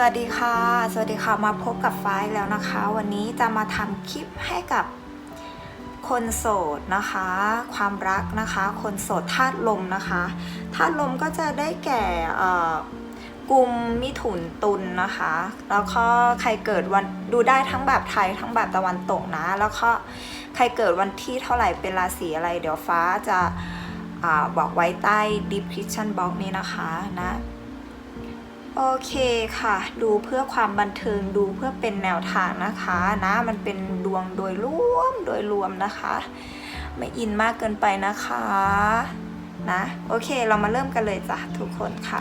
สวัสดีค่ะ สวัสดีค่ะ มาพบกับฟ้ายแล้วนะคะ วันนี้จะมาทำคลิปให้กับคนโสดนะคะ ความรักนะคะ คนโสดธาตุลมนะคะธาตุลมก็จะได้แก่เอ่มมิถุนตุลนะคะ แล้วก็ใครเกิดวันดูได้ทั้งแบบไทยทั้งแบบตะวันตกนะ แล้วก็ใครเกิดวันที่เท่าไหร่เป็นราศีอะไร เดี๋ยวฟ้าจะอบอกไว้ใต้ description box นี้นะคะนะ โอเคค่ะ ดูเพื่อความบันเทิงดูเพื่อเป็นแนวทางนะคะนะมันเป็นดวงโดยรวมโดยรวมนะคะ ไม่อินมากเกินไปนะคะนะโอเคเรามาเริ่มกันเลยจ้ะทุกคนค่ะ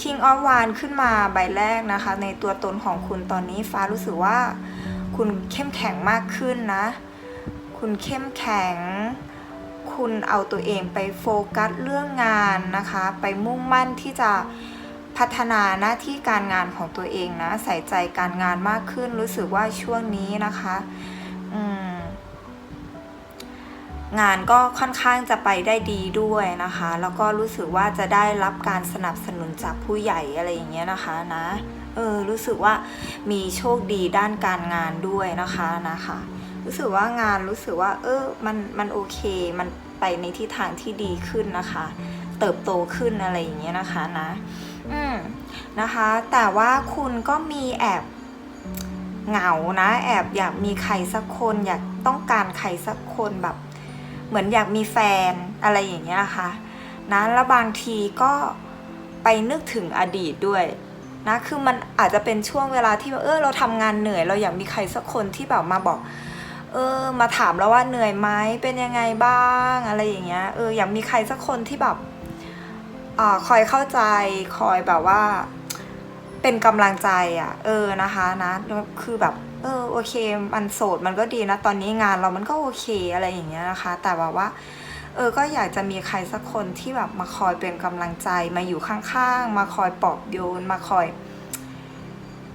King of w a n ขึ้นมาใบแรกนะคะ ในตัวตนของคุณตอนนี้ฟ้ารู้สึกว่า คุณเข้มแข็งมากขึ้นนะ คุณเข้มแข็ง คุณเอาตัวเองไปโฟกัสเรื่องงานนะคะ ไปมุ่งมั่นที่จะ พัฒนาหน้าที่การงานของตัวเองนะใส่ใจการงานมากขึ้น รู้สึกว่าช่วงนี้นะคะงานก็ค่อนข้างจะไปได้ดีด้วยนะคะ แล้วก็รู้สึกว่าจะได้รับการสนับสนุนจากผู้ใหญ่อะไรอย่างเงี้ยนะคะนะเออรู้สึกว่ามีโชคดีด้านการงานด้วยนะคะนะคะ รู้สึกว่างานรู้สึกว่า เออมันมันโอเคมันไปในทิศทางที่ดีขึ้นนะคะ เติบโตขึ้นอะไรอย่างเงี้ยนะคะนะ อืมนะคะ แต่ว่าคุณก็มีแอบเหงานะ แอบอยากมีใครสักคนอยากต้องการใครสักคนแบบ เหมือนอยากมีแฟนอะไรอย่างเงี้ยค่ะนะแล้วบางทีก็ไปนึกถึงอดีตด้วยนะคือมันอาจจะเป็นช่วงเวลาที่เออเราทำงานเหนื่อย เราอยากมีใครสักคนที่แบบมาบอก เออ มาถามเราว่าเหนื่อยไหมเป็นยังไงบ้างอะไรอย่างเงี้ยเอออยากมีใครสักคนที่แบบ อคอยเข้าใจคอยแบบว่า เป็นกำลังใจอะ เออนะคะนะคือแบบ เออโอเค มันโสดมันก็ดีนะ ตอนนี้งานเรามันก็โอเคอะไรอย่างเงี้ยนะคะ แต่แบบว่า เออก็อยากจะมีใครสักคนที่แบบมาคอยเป็นกำลังใจมาอยู่ข้างๆ มาคอยปลอบโยนมาคอย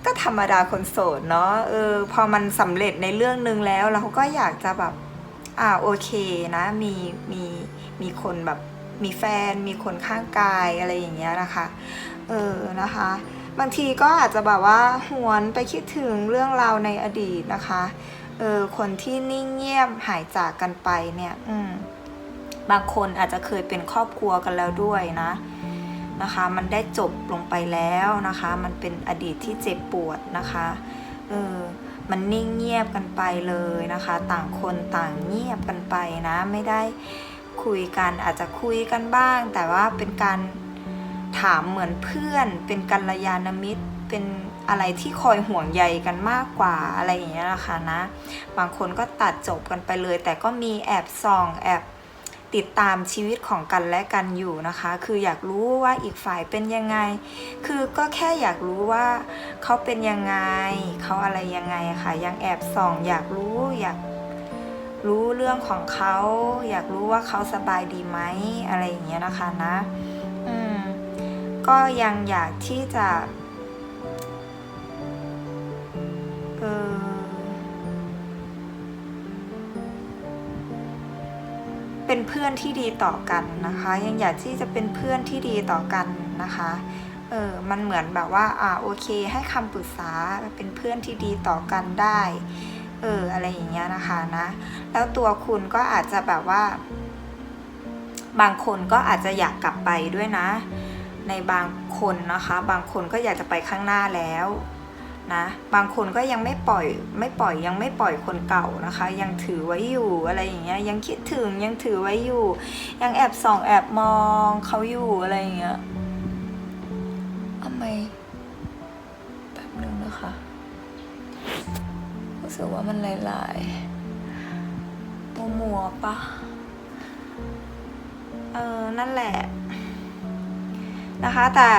ก็ธรรมดาคนโสดเนาะเออพอมันสำเร็จในเรื่องนึงแล้วเราก็อยากจะแบบ อ่าโอเคนะ มีมีมีคนแบบ มีแฟนมีคนข้างกายอะไรอย่างเงี้ยนะคะเออนะคะ บางทีก็อาจจะแบบว่าหวนไปคิดถึงเรื่องราวในอดีตนะคะเออคนที่นิ่งเงียบหายจากกันไปเนี่ยอืมบางคนอาจจะเคยเป็นครอบครัวกันแล้วด้วยนะนะคะ มันได้จบลงไปแล้วนะคะ มันเป็นอดีตที่เจ็บปวดนะคะเออมันนิ่งเงียบกันไปเลยนะคะ ต่างคนต่างเงียบกันไปนะ ไม่ได้ คุยกันอาจจะคุยกันบ้าง แต่ว่าเป็นการถามเหมือนเพื่อน เป็นกัลยาณมิตร เป็นอะไรที่คอยห่วงใยกันมากกว่าอะไรอย่างเงี้ยนะคะนะ บางคนก็ตัดจบกันไปเลย แต่ก็มีแอบส่องแอบติดตามชีวิตของกันและกันอยู่นะคะ คืออยากรู้ว่าอีกฝ่ายเป็นยังไง คือก็แค่อยากรู้ว่าเขาเป็นยังไง เขาอะไรยังไงค่ะ ยังแอบส่อง อยากรู้อยาก รู้เรื่องของเขา อยากรู้ว่าเขาสบายดีไหมอะไรอย่างเงี้ยนะคะนะอืมก็ยังอยากที่จะเออเป็นเพื่อนที่ดีต่อกันนะคะ ยังอยากที่จะเป็นเพื่อนที่ดีต่อกันนะคะเออ มันเหมือนแบบว่า อ่า โอเค ให้คำปรึกษา เป็นเพื่อนที่ดีต่อกันได้ เอออะไรอย่างเงี้ยนะคะนะแล้วตัวคุณก็อาจจะแบบว่า บางคนก็อาจจะอยากกลับไปด้วยนะ ในบางคนนะคะ บางคนก็อยากจะไปข้างหน้าแล้วนะบางคนก็ยังไม่ปล่อยไม่ปล่อยยังไม่ปล่อยคนเก่านะคะ ยังถือไว้อยู่อะไรอย่างเงี้ยยังคิดถึงยังถือไว้อยู่ ยังแอบส่องแอบมองเขาอยู่อะไรอย่างเงี้ย สึกว่ามันลายๆมัวมัวปะเออนั่นแหละนะคะ แต่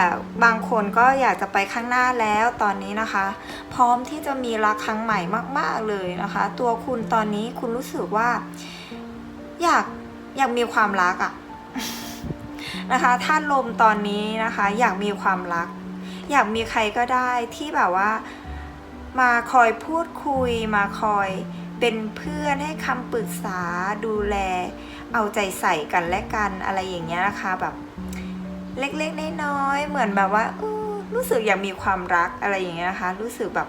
บางคนก็อยากจะไปข้างหน้าแล้วตอนนี้นะคะ พร้อมที่จะมีรักครั้งใหม่มาก ๆเลยนะคะ ตัวคุณตอนนี้คุณรู้สึกว่า อยากอยากมีความรักอะนะคะท่านลมตอนนี้นะคะ อยากมีความรัก อยากมีใครก็ได้ที่แบบว่า มาคอยพูดคุย มาคอยเป็นเพื่อนให้คำปรึกษาดูแล เอาใจใส่กันและกันอะไรอย่างเงี้ยนะคะแบบเล็กๆน้อยๆเหมือนแบบว่ารู้สึกอยากมีความรักอะไรอย่างเงี้ยนะคะ รู้สึกแบบ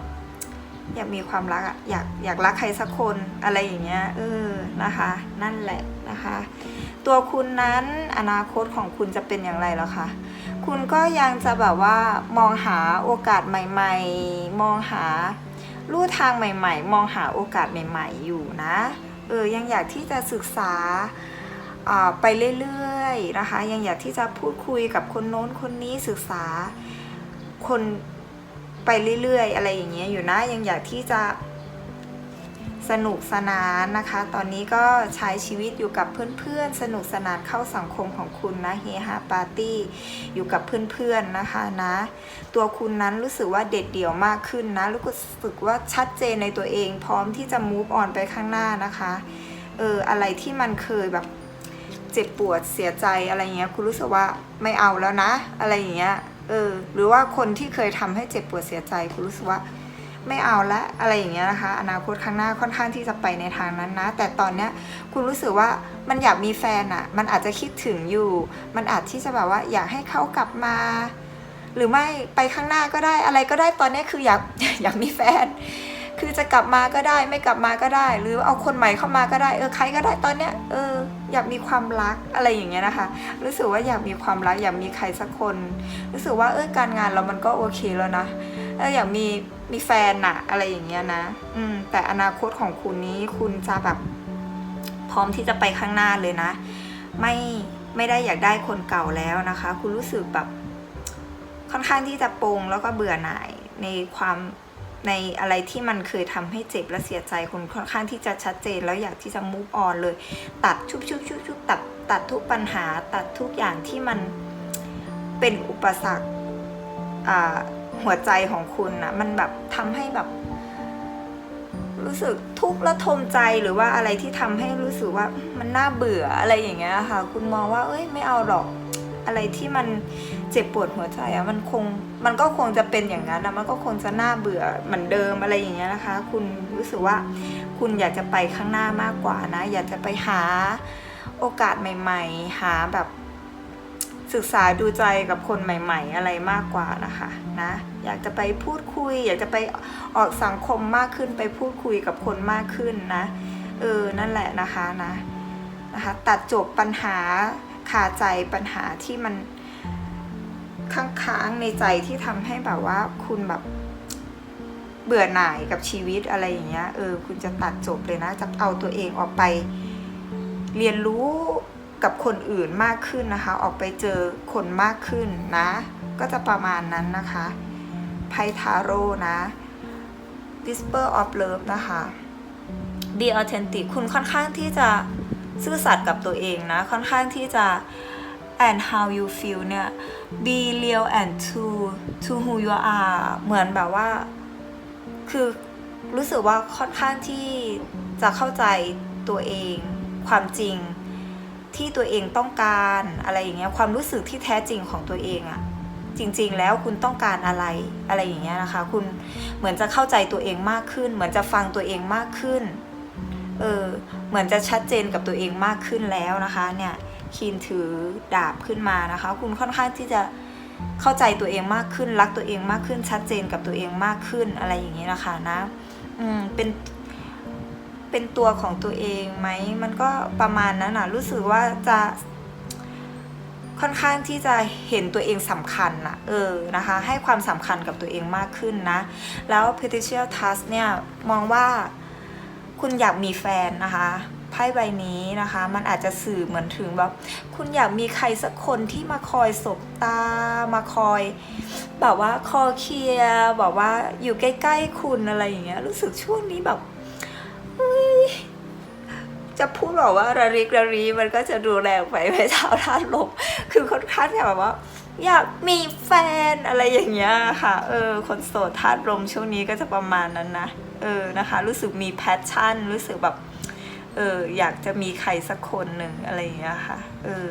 อยากมีความรักอะอยากอยากรักใครสักคนอะไรอย่างเงี้ยเออนะคะ นั่นแหละนะคะ ตัวคุณนั้นอนาคตของคุณจะเป็นอย่างไรเหรอคะ คุณก็ยังจะแบบว่ามองหาโอกาสใหม่ ๆ มองหาลู่ทางใหม่ ๆ มองหาโอกาสใหม่ ๆ อยู่นะ เออ ยังอยากที่จะศึกษาไปเรื่อยๆนะคะ ยังอยากที่จะพูดคุยกับคนโน้นคนนี้ศึกษาคนไปเรื่อยๆ อะไรอย่างเงี้ยอยู่นะ ยังอยากที่จะ สนุกสนานนะคะ ตอนนี้ก็ใช้ชีวิตอยู่กับเพื่อนๆ สนุกสนานเข้าสังคมของคุณนะเฮฮาปาร์ตี้อยู่กับเพื่อนๆนะคะนะ ตัวคุณนั้นรู้สึกว่าเด็ดเดี่ยวมากขึ้นนะรู้สึกว่าชัดเจนในตัวเอง พร้อมที่จะ move on ไปข้างหน้านะคะเอออะไรที่มันเคยแบบเจ็บปวดเสียใจอะไรเงี้ยคุณรู้สึกว่าไม่เอาแล้วนะ อะไรอย่างเงี้ยเออหรือว่าคนที่เคยทำให้เจ็บปวดเสียใจคุณรู้สึกว่า ไม่เอาละอะไรอย่างเงี้ยนะคะ อนาคตข้างหน้าค่อนข้างที่จะไปในทางนั้นนะ แต่ตอนเนี้ยคุณรู้สึกว่ามันอยากมีแฟนอะ่ะ มันอาจจะคิดถึงอยู่ มันอาจที่จะแบบว่าอยากให้เขากลับมา หรือไม่ไปข้างหน้าก็ได้อะไรก็ได้ตอนเนี้ยคืออยากอยากมีแฟน คือจะกลับมาก็ได้ ไม่กลับมาก็ได้ หรือเอาคนใหม่เข้ามาก็ได้เออใครก็ได้ตอนเนี้ยเอออยากมีความรักอะไรอย่างเงี้ยนะคะ รู้สึกว่าอยากมีความรักอยากมีใครสักคน รู้สึกว่าเออการงานเรามันก็โอเคแล้วนะ เอออยากมีมีแฟนน่ะอะไรอย่างเงี้ยนะ อืม แต่อนาคตของคุณนี้คุณจะแบบ พร้อมที่จะไปข้างหน้าเลยนะ ไม่ไม่ได้อยากได้คนเก่าแล้วนะคะ คุณรู้สึกแบบ ค่อนข้างที่จะปรงแล้วก็เบื่อหน่ายในความในอะไรที่มันเคยทำให้เจ็บและเสียใจคุณค่อนข้างที่จะชัดเจน แล้วอยากที่จะ move on เลย ตัดชุบชุบชุบชุบตัดตัดทุกปัญหาตัดทุกอย่างที่มันเป็นอุปสรรคอ่า หัวใจของคุณนะมันแบบทำให้แบบ รู้สึกทุกข์และทมใจหรือว่าอะไรที่ทำให้รู้สึกว่ามันน่าเบื่ออะไรอย่างเงี้ยค่ะ คุณมองว่า เอ้ยไม่เอาหรอกอะไรที่มันเจ็บปวดหัวใจอะมันคงมันก็คงจะเป็นอย่างนั้นนะมันก็คงจะน่าเบื่อเหมือนเดิมอะไรอย่างเงี้ยนะคะ คุณรู้สึกว่าคุณอยากจะไปข้างหน้ามากกว่านะ อยากจะไปหาโอกาสใหม่ ๆ หาแบบ ศึกษาดูใจกับคนใหม่ ๆ อะไรมากกว่านะคะนะอยากจะไปพูดคุย อยากจะไปออกสังคมมากขึ้นไปพูดคุยกับคนมากขึ้นนะเออนั่นแหละนะคะนะนะคะ ตัดจบปัญหาคาใจปัญหาที่มันค้างๆในใจที่ทำให้แบบว่าคุณแบบเบื่อหน่ายกับชีวิตอะไรอย่างเงี้ยเออคุณจะตัดจบเลยนะจะเอาตัวเองออกไป เรียนรู้ กับคนอื่นมากขึ้นนะคะ ออกไปเจอคนมากขึ้นนะ ก็จะประมาณนั้นนะคะไพทาโร่นะ Whisper of Love นะคะ Be authentic คุณค่อนข้างที่จะซื่อสัตย์กับตัวเองนะ ค่อนข้างที่จะ and how you feel เนี่ย be real and true to who you are เหมือนแบบว่า คือรู้สึกว่าค่อนข้างที่จะเข้าใจตัวเอง ความจริง ที่ตัวเองต้องการอะไรอย่างเงี้ยความรู้สึกที่แท้จริงของตัวเองอะจริงๆ แล้วคุณต้องการอะไรอะไรอย่างเงี้ยนะคะ คุณเหมือนจะเข้าใจตัวเองมากขึ้น เหมือนจะฟังตัวเองมากขึ้นเออเหมือนจะชัดเจนกับตัวเองมากขึ้นแล้วนะคะเนี่ยคีนถือดาบขึ้นมานะคะ คุณค่อนข้างที่จะเข้าใจตัวเองมากขึ้น รักตัวเองมากขึ้นชัดเจนกับตัวเองมากขึ้นอะไรอย่างนี้นะคะนะอืมเป็น เป็นตัวของตัวเองไหมมันก็ประมาณนั้นนะรู้สึกว่าจะค่อนข้างที่จะเห็นตัวเองสำคัญนะเออนะคะ ให้ความสำคัญกับตัวเองมากขึ้นนะ แล้ว p e t i t i a l Task เนี่ย มองว่าคุณอยากมีแฟนนะคะไพ่ใบนี้นะคะ มันอาจจะสื่อเหมือนถึงแบบคุณอยากมีใครสักคนที่มาคอยสบตา มาคอย แบบว่าคอเคลียร์แบบว่าอยู่ใกล้ ๆ คุณอะไรอย่างเงี้ยรู้สึกช่วงนี้แบบ จะพูดแบบว่าระริกระรีมันก็จะดูแรงไปไปชาวท่านลมคือค่อนข้างแบบว่า อยากมีแฟนอะไรอย่างเงี้ยค่ะ เออ คนโสดธาตุลมช่วงนี้ก็จะประมาณนั้นนะเออนะคะ รู้สึกมีแพชชั่น รู้สึกแบบเอออยากจะมีใครสักคนหนึ่งอะไรอย่างเงี้ยค่ะ เออ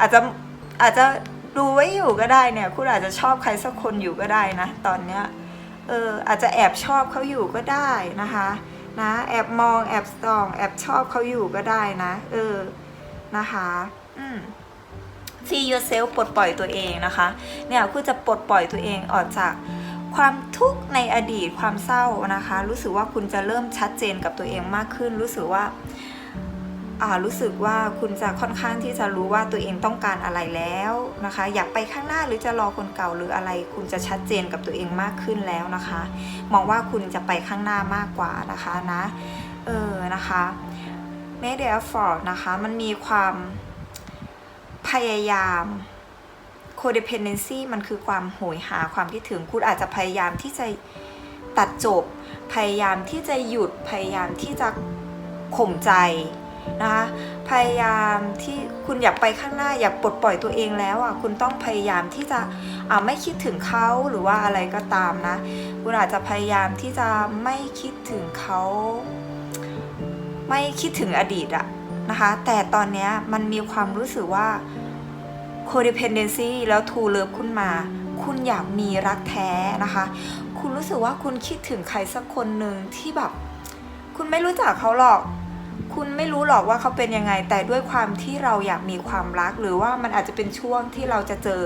อาจจะอาจจะดูไว้อยู่ก็ได้เนี่ย คุณอาจจะชอบใครสักคนอยู่ก็ได้นะ ตอนเนี้ย เอออาจจะแอบชอบเขาอยู่ก็ได้นะคะ นะ แอบมองแอบส่อง แอบชอบเขาอยู่ก็ได้นะ เออ นะคะอืม see yourself ปลดปล่อยตัวเองนะคะ เนี่ยคุณจะปลดปล่อยตัวเองออกจากความทุกข์ในอดีตความเศร้านะคะ รู้สึกว่าคุณจะเริ่มชัดเจนกับตัวเองมากขึ้น รู้สึกว่าอ่า รู้สึกว่าคุณจะค่อนข้างที่จะรู้ว่าตัวเองต้องการอะไรแล้วนะคะ อยากไปข้างหน้าหรือจะรอคนเก่าหรืออะไร คุณจะชัดเจนกับตัวเองมากขึ้นแล้วนะคะ มองว่าคุณจะไปข้างหน้ามากกว่านะคะนะเออนะคะ make the effort นะคะมันมีความพยายาม codependency มันคือความโหยหาความคิดถึงคุณอาจจะพยายามที่จะตัดจบ พยายามที่จะหยุดพยายามที่จะข่มใจ นะคะพยายามที่คุณอยากไปข้างหน้าอยากปลดปล่อยตัวเองแล้วอะคุณต้องพยายามที่จะอ่าไม่คิดถึงเขาหรือว่าอะไรก็ตามนะ คุณอาจจะพยายามที่จะไม่คิดถึงเขาไม่คิดถึงอดีตอะนะคะ แต่ตอนนี้มันมีความรู้สึกว่า codependency แล้ว to love ขึ้นมา คุณอยากมีรักแท้นะคะ คุณรู้สึกว่าคุณคิดถึงใครสักคนหนึ่งที่แบบ คุณไม่รู้จักเขาหรอก คุณไม่รู้หรอกว่าเขาเป็นยังไง แต่ด้วยความที่เราอยากมีความรัก หรือว่ามันอาจจะเป็นช่วงที่เราจะเจอ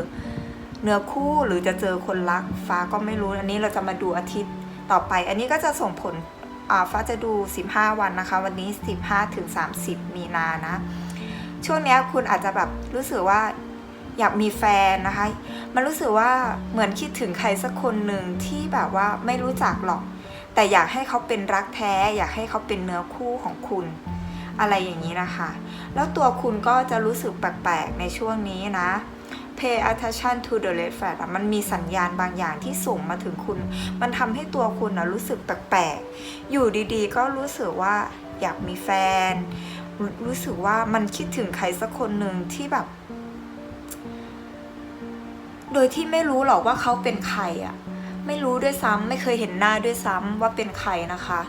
เนื้อคู่หรือจะเจอคนรัก ฟ้าก็ไม่รู้ อันนี้เราจะมาดูอาทิตย์ต่อไป อันนี้ก็จะส่งผลฟ้าจะดู 15 วันนะคะ วันนี้ 15ถึง30 มีนานะ ช่วงนี้คุณอาจจะแบบรู้สึกว่าอยากมีแฟนนะคะ มันรู้สึกว่าเหมือนคิดถึงใครสักคนหนึ่งที่แบบว่าไม่รู้จักหรอก แต่อยากให้เขาเป็นรักแท้ อยากให้เขาเป็นเนื้อคู่ของคุณ อะไรอย่างนี้นะคะ แล้วตัวคุณก็จะรู้สึกแปลกๆ ในช่วงนี้นะ pay attention to the red flag มันมีสัญญาณบางอย่างที่ส่งมาถึงคุณ มันทำให้ตัวคุณนะรู้สึกแปลกๆ อยู่ดีๆ ก็รู้สึกว่าอยากมีแฟนรรู้สึกว่ามันคิดถึงใครสักคนหนึ่งที่แบบ โดยที่ไม่รู้หรอกว่าเขาเป็นใครอะ ไม่รู้ด้วยซ้ำไม่เคยเห็นหน้าด้วยซ้ำว่าเป็นใครนะคะ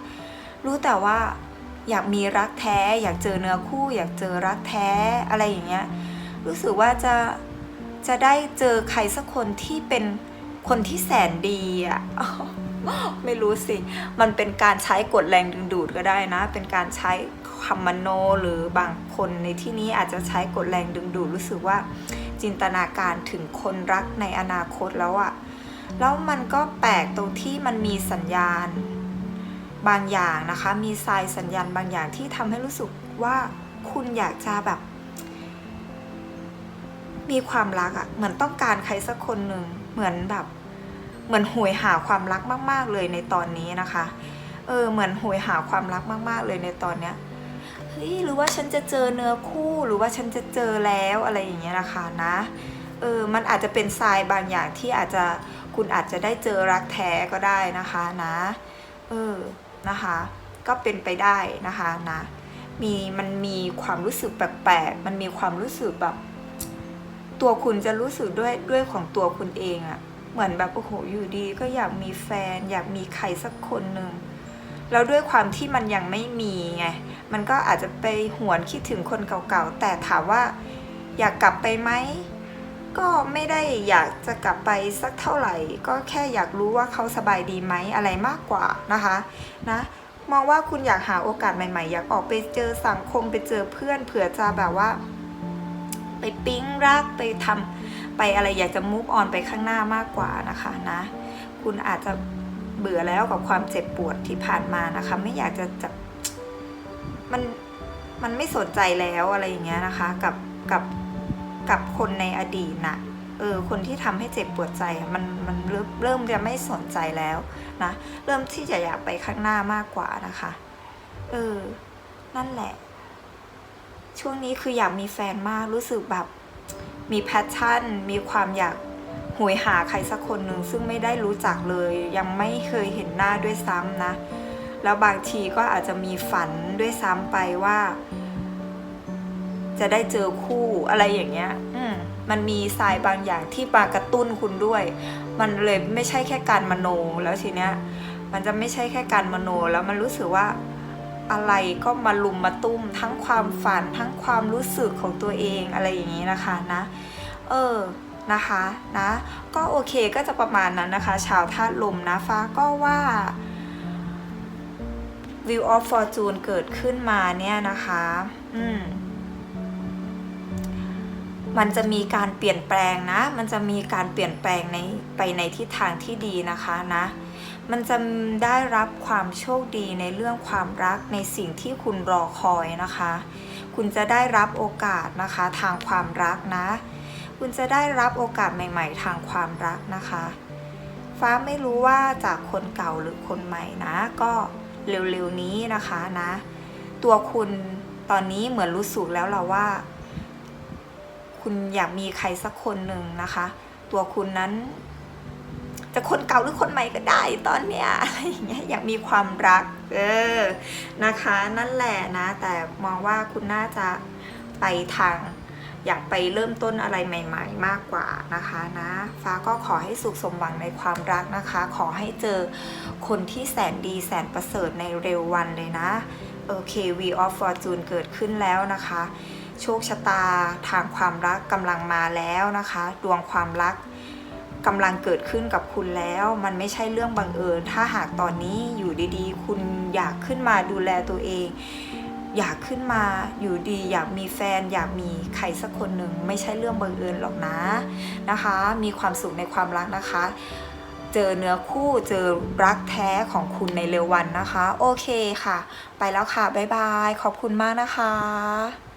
รู้แต่ว่าอยากมีรักแท้ อยากเจอเนื้อคู่ อยากเจอรักแท้อะไรอย่างเงี้ยรู้สึกว่าจะจะได้เจอใครสักคนที่เป็นคนที่แสนดีอะไม่รู้สิ มันเป็นการใช้กฎแรงดึงดูดก็ได้นะ เป็นการใช้คำมโนหรือบางคนในที่นี้อาจจะใช้กฎแรงดึงดูดรู้สึกว่าจินตนาการถึงคนรักในอนาคตแล้วอะ แล้วมันก็แปลกตรงที่มันมีสัญญาณ บางอย่างนะคะ มีทรายสัญญาณบางอย่างที่ทำให้รู้สึกว่าคุณอยากจะแบบ มีความรักอะเหมือนต้องการใครสักคนหนึ่งเหมือนแบบ เหมือนโหยหาความรักมาก ๆ เลยในตอนนี้นะคะ เออ เหมือนโหยหาความรักมาก ๆ เลยในตอนเนี้ยเฮ้ยหรือว่าฉันจะเจอเนื้อคู่หรือว่าฉันจะเจอแล้วอะไรอย่างเงี้ยนะคะนะ เออ มันอาจจะเป็นทรายบางอย่างที่อาจจะ คุณอาจจะได้เจอรักแท้ก็ได้นะคะนะเออนะคะ ก็เป็นไปได้นะคะนะมีมันมีความรู้สึกแปลกๆมันมีความรู้สึกแบบ ตัวคุณจะรู้สึกด้วยด้วยของตัวคุณเองอะเหมือนแบบโอ้โหอยู่ดี ก็อยากมีแฟน อยากมีใครสักคนหนึ่งแล้วด้วยความที่มันยังไม่มีไงมันก็อาจจะไปหวนคิดถึงคนเก่าๆแต่ถามว่า อยากกลับไปไหม ก็ไม่ได้อยากจะกลับไปสักเท่าไหร่ ก็แค่อยากรู้ว่าเขาสบายดีไหมอะไรมากกว่านะคะนะมองว่าคุณอยากหาโอกาสใหม่ๆ อยากออกไปเจอสังคมไปเจอเพื่อนเผื่อจะแบบว่า ไปปิ๊งรักไปทำไปอะไรอยากจะมูฟออนไปข้างหน้ามากกว่านะคะนะ คุณอาจจะเบื่อแล้วกับความเจ็บปวดที่ผ่านมานะคะ ไม่อยากจะจะมันมันไม่สนใจแล้วอะไรอย่างเงี้ยนะคะ กับกับ กับคนในอดีตน่ะเออคนที่ทำให้เจ็บปวดใจอะมันมันเริ่มเริ่มจะไม่สนใจแล้วนะเริ่มที่จะอยากไปข้างหน้ามากกว่านะคะเออนั่นแหละ ช่วงนี้คืออยากมีแฟนมากรู้สึกแบบมีแพชชั่น มีความอยากหวยหาใครสักคนหนึ่งซึ่งไม่ได้รู้จักเลย ยังไม่เคยเห็นหน้าด้วยซ้ำนะ แล้วบางทีก็อาจจะมีฝันด้วยซ้ำไปว่า จะได้เจอคู่อะไรอย่างเงี้ยอืมมันมีสายบางอย่างที่มากระตุ้นคุณด้วย มันเลยไม่ใช่แค่การมโนแล้วทีเนี้ย มันจะไม่ใช่แค่การมโนแล้วมันรู้สึกว่าอะไรก็มาลุมมาตุ้มทั้งความฝันทั้งความรู้สึกของตัวเองอะไรอย่างนี้นะคะนะ เออนะคะนะ ก็โอเคก็จะประมาณนั้นนะคะ ชาวธาตุลมนะฟ้าก็ว่า View of Fortune เกิดขึ้นมาเนี่ยนะคะ อืม มันจะมีการเปลี่ยนแปลงนะ มันจะมีการเปลี่ยนแปลงในไปในทิศทางที่ดีนะคะนะ มันจะได้รับความโชคดีในเรื่องความรักในสิ่งที่คุณรอคอยนะคะ คุณจะได้รับโอกาสนะคะทางความรักนะ คุณจะได้รับโอกาสใหม่ ๆ ทางความรักนะคะ ฟ้าไม่รู้ว่าจากคนเก่าหรือคนใหม่นะ ก็เร็วๆนี้นะคะนะ ตัวคุณตอนนี้เหมือนรู้สึกแล้วล่ะว่า คุณอยากมีใครสักคนหนึ่งนะคะ ตัวคุณนั้น จะคนเก่าหรือคนใหม่ก็ได้ตอนเนี้ยอะไรอย่างเงี้ยอยากมีความรัก เออนะคะ นั่นแหละนะ แต่มองว่าคุณน่าจะไปทางอยากไปเริ่มต้นอะไรใหม่ ๆ มากกว่านะคะนะฟ้าก็ขอให้สุขสมหวังในความรักนะคะ ขอให้เจอคนที่แสนดีแสนประเสริฐในเร็ววันเลยนะ โอเค V of Fortune เกิดขึ้นแล้วนะคะ โชคชะตาทางความรักกำลังมาแล้วนะคะ ดวงความรักกำลังเกิดขึ้นกับคุณแล้ว มันไม่ใช่เรื่องบังเอิญ ถ้าหากตอนนี้อยู่ดีๆ คุณอยากขึ้นมาดูแลตัวเอง อยากขึ้นมาอยู่ดี อยากมีแฟน อยากมีใครสักคนหนึ่งไม่ใช่เรื่องบังเอิญหรอกนะนะคะ มีความสุขในความรักนะคะเจอเนื้อคู่เจอรักแท้ของคุณในเร็ววันนะคะ โอเคค่ะ ไปแล้วค่ะ บ๊ายบาย ขอบคุณมากนะคะ